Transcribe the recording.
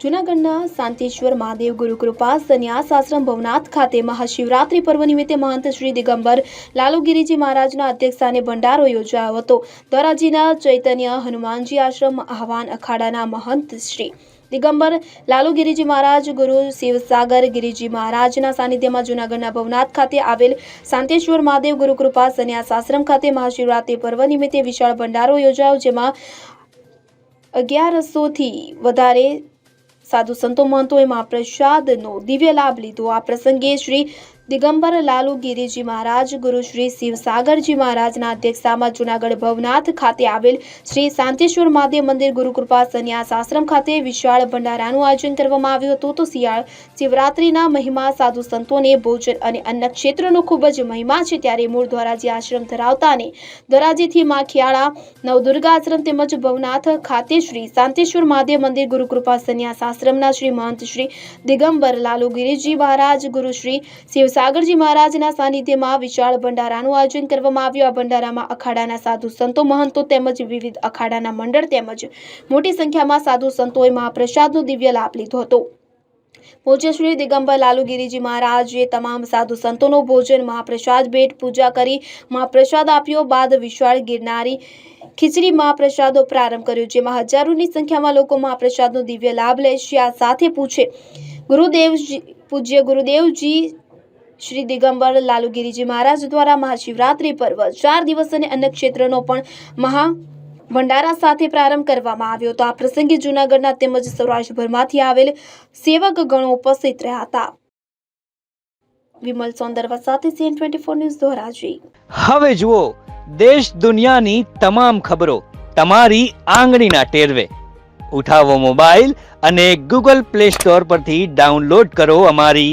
જૂનાગઢના શાંતિશ્વર મહાદેવ ગુરુકૃપા સંન્યાસ આશ્રમ ભવનાથ ખાતે મહાશિવરાત્રી પર્વ નિમિત્તે મહંત શ્રી દિગંબર લાલુગીરીજી મહારાજના અધ્યક્ષસ્થાને ભંડારો યોજાયો હતો. ધોરાજીના ચૈતન્ય હનુમાનજી આશ્રમ આહવાન અખાડાના મહંત શ્રી દિગંબર લાલુગીરીજી મહારાજ, ગુરુ શિવસાગર ગિરિજી મહારાજના સાનિધ્યમાં જૂનાગઢના ભવનાથ ખાતે આવેલ શાંતેશ્વર મહાદેવ ગુરુકૃપા સંન્યાસ આશ્રમ ખાતે મહાશિવરાત્રી પર્વ નિમિત્તે વિશાળ ભંડારો યોજાયો, જેમાં અગિયારસોથી વધારે સાધુ સંતો મહંતોએ મહાપ્રસાદનો દિવ્ય લાભ લીધો આ પ્રસંગે શ્રી દિગંબર લાલુ ગિરિજી મહારાજ, ગુરુ શ્રી શિવસાગરજી મહારાજના અધ્યક્ષતામાં જૂનાગઢ ભવનાથ ખાતે આવેલ શ્રી શાંતેશ્વર મહાદેવ મંદિર ગુરુકૃપા સંન્યાસ આશ્રમ ખાતે વિશાળ ભંડારાનું આયોજન કરવામાં આવ્યું હતું. તો શિયાળ, શિવરાત્રિના મહિમા સાધુ સંતોને ભોજન અને અન્ન ક્ષેત્રનો ખૂબ જ મહિમા છે. ત્યારે મૂળ ધોરાજી આશ્રમ ધરાવતા અને ધોરાજીથી માખિયાળા, નવદુર્ગા આશ્રમ તેમજ ભવનાથ ખાતે શ્રી શાંતેશ્વર મહાદેવ મંદિર ગુરુકૃપા સંન્યાસ આશ્રમના શ્રી મહંત શ્રી દિગંબર લાલુ ગિરિજી મહારાજ, ગુરુ શ્રી શિવસાગરજી મહારાજના સાનિધ્યમાં વિશાળ ભંડારાનું આયોજન કરવામાં આવ્યું. આ ભંડારામાં અખાડાના સાધુ સંતો, મહંતો તેમજ વિવિધ અખાડાના મંડળ તેમજ મોટી સંખ્યામાં સાધુ સંતોએ મહાપ્રસાદનો દિવ્ય લાભ લીધો હતો. પૂજ્ય શ્રી દિગંબર લાલુગીરીજી મહારાજે તમામ સાધુ સંતોનો ભોજન, મહાપ્રસાદ, ભેટ, પૂજા કરી મહાપ્રસાદ આપ્યો. બાદ વિશાળ ગિરનારી ખીચડી મહાપ્રસાદો પ્રારંભ કર્યો, જેમાં હજારોની સંખ્યામાં લોકો મહાપ્રસાદનો દિવ્ય લાભ લેશે આ સાથે પૂછે, ગુરુદેવજી પૂજ્ય ગુરુદેવજી શ્રી દિગંબર લાલુગીરીજી મહારાજ દ્વારા મહાશિવરાત્રી પર્વ ચાર દિવસ અને અન્ય ક્ષેત્રનો પણ મહા ભંડારા સાથે પ્રારંભ કરવામાં આવ્યો હતો. આ પ્રસંગે જૂનાગઢના તેમજ સૌરાષ્ટ્રભરમાંથી આવેલ સેવક ગણો ઉપસ્થિત રહ્યા હતા. વિમલ સોંદરવા સાથે CN twenty four news Dhoraji. હવે જુઓ, દેશ દુનિયાની તમામ ખબરો તમારી આંગળીના ટેરવે. ઉઠાવો મોબાઈલ અને ગૂગલ પ્લે સ્ટોર પરથી ડાઉનલોડ કરો અમારી